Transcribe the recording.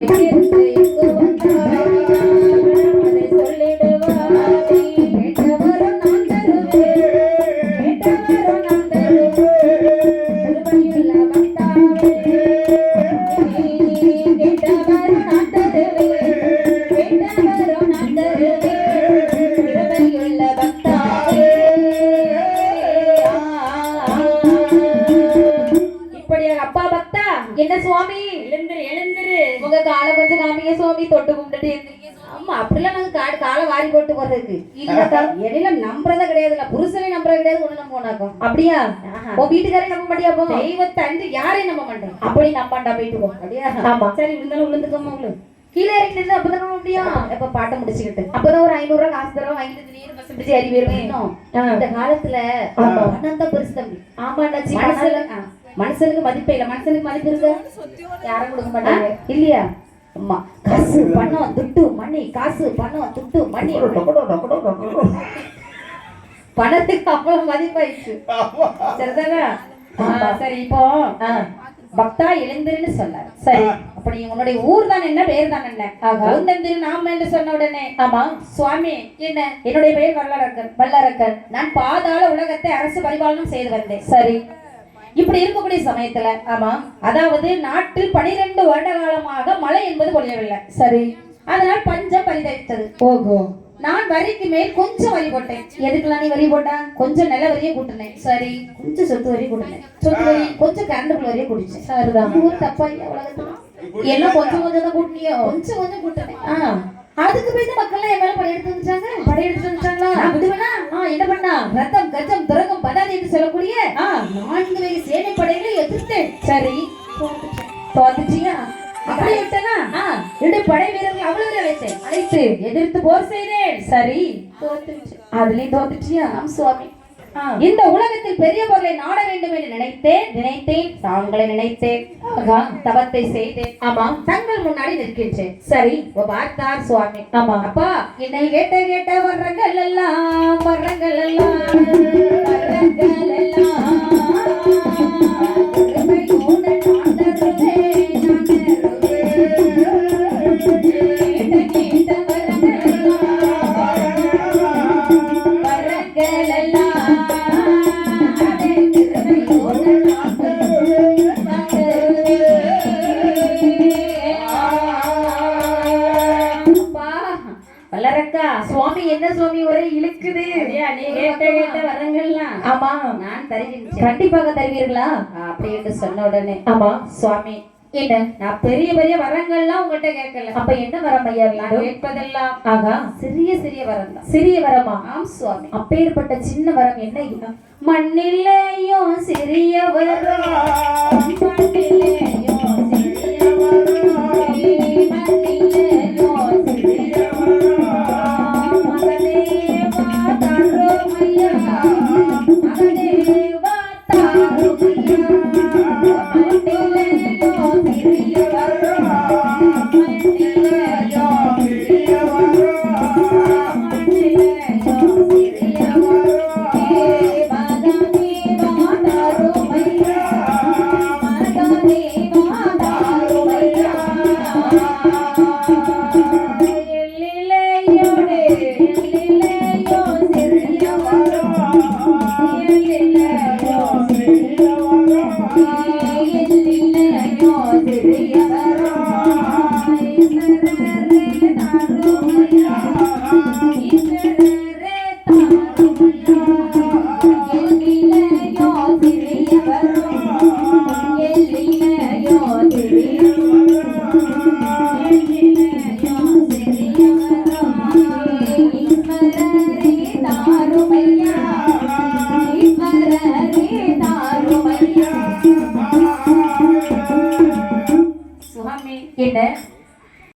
எங்கு வந்தாய்? சொல்லிடுவாய். கேட்டவரும் நான் தருவேன். கேட்டவரும் நான் தருவேன். கேட்டவரும் நான் தருவேன். கேட்டவரும் நான் தருவேன். இப்படியாக அப்பா பக்தா என்ன சுவாமி உங்க காலை கொஞ்சம் காமிங்க சுவாமி தொட்டு கும்பிட்டுட்டு இருந்தீங்க ஆமா அப்படிலாம் நாங்க காடு காலை வாரி போட்டு போறதுக்கு இல்லக்கா இடையில நம்புறதே கிடையாதுல புருஷனை நம்புறது கிடையாது ஒண்ணு நம்ப போனாக்கும் அப்படியா? உன் வீட்டுக்காரே நம்ப மாட்டியா போ தெய்வத்தை அன்று யாரையும் நம்ப மாட்டேன் அப்படி நம்பாண்டா போயிட்டு போ. அப்படியா? ஆமா. சரி இருந்தாலும் விழுந்துக்கோமா உங்களுக்கு கீழே இறங்கி நின்று அப்பதான் முடியும். எப்ப பாட்டை முடிச்சுக்கிட்டு. அப்பதான் ஒரு ஐநூறு ரூபாய் காசு தரோம் வாங்கிட்டு திடீர்னு பஸ் பிடிச்சி அறிவி இருக்கணும் இந்த காலத்துல பணம் தான் பெருசு தம்பி. ஆமாண்டா மனசுல மனுஷனுக்கு மதிப்பே இல்ல. மனுஷனுக்கு மதிப்பு இருக்கு? யாரும் கொடுக்க மாட்டாங்க. இல்லையா? அம்மா காசு பணம் துட்டு மணி காசு பணம் துட்டு மணி. பணத்துக்கு அவ்வளவு மதிப்பாயிடுச்சு. சரிதானே? சரி இப்போ பக்தா எழுந்திருன்னு சொன்னார். சரி. அப்படி உன்னுடைய ஊர் தான் என்ன பேர் தான் என்ன? எழுந்திரு நாம என்று சொன்ன உடனே ஆமா. சுவாமி என்ன? என்னுடைய பெயர் வல்லரக்கன் வல்லரக்கன் நான் பாதாள உலகத்தை அரசு பரிபாலனம் செய்து வந்தேன். சரி. இப்படி இருக்கக்கூடிய சமயத்துல ஆமா அதாவது நாட்டில் பனிரெண்டு வருட காலமாக மழை என்பது பொழியவில்லை. சரி. அதனால் பஞ்சம் பரிதவித்தது. ஓஹோ. நான் வரிக்கு மேல் கொஞ்சம் வரி போட்டேன். எதுக்குலாம் நீ வரி போட்டா? கொஞ்சம் நில வரியே கூட்டினேன். சரி. கொஞ்சம் சொத்து வரி கூட்டினேன். சொத்து வரி கொஞ்சம் கரண்ட் பில் வரியே கூட்டிச்சேன் சரிதான். தப்பா இல்லையா உலகத்துல? எல்லாம் கொஞ்சம் கொஞ்சம் தான் கூட்டினியோ? கொஞ்சம் கொஞ்சம் கூட்டினேன். ஆ. அதுக்கு போய் மக்கள் என் மேல படையெடுத்து வந்துட்டாங்க. படையெடுத்து வந்துட்டாங்களா? அது வேணா பண்ணா ரத்தம் கஜம் துரகம் பதாதி என்று சொல்லக்கூடிய நான்கு வகை சேனை படைகளை எதிர்த்தேன். சரி. தோத்துச்சியா அப்படி விட்டனா? ஆ. ரெண்டு படை வீரர்கள் அவ்வளவு அழைத்தேன். அழைத்து எதிர்த்து போர் செய்தேன். சரி. தோத்துச்சு அதுலயும் தோத்துச்சியா சுவாமி. இந்த உலகத்தில் பெரிய பொருளை நாட வேண்டும் என்று நினைத்தேன் நினைத்தேன் தாங்களை நினைத்தேன் ஆகா, தவத்தை செய்தேன். ஆமா. தங்கள் முன்னாடி நிற்கின்றேன். சரி. பார்த்தார் சுவாமி. ஆமா. அப்பா என்னை கேட்ட கேட்ட வர்றங்கள் எல்லாம் வர்றங்கள் எல்லாம் வர்றங்கள் சுவாமி ஒரே இழுக்குது வரங்கள்லாம் ஆமா. நான் தருகின்றேன். கண்டிப்பாக தருவீர்களா? அப்படி என்று சொன்ன உடனே ஆமா. சுவாமி என்ன? நான் பெரிய பெரிய வரங்கள்லாம் உங்கள்கிட்ட கேட்கல. அப்ப என்ன வரம் ஐயா கேட்பதெல்லாம் ஆகா சிறிய சிறிய வரம் தான் சிறிய வரமா? ஆம் சுவாமி. அப்பேற்பட்ட சின்ன வரம் என்ன ஐயா? மண்ணிலேயும் சிறிய வரம் மண்ணிலேயும்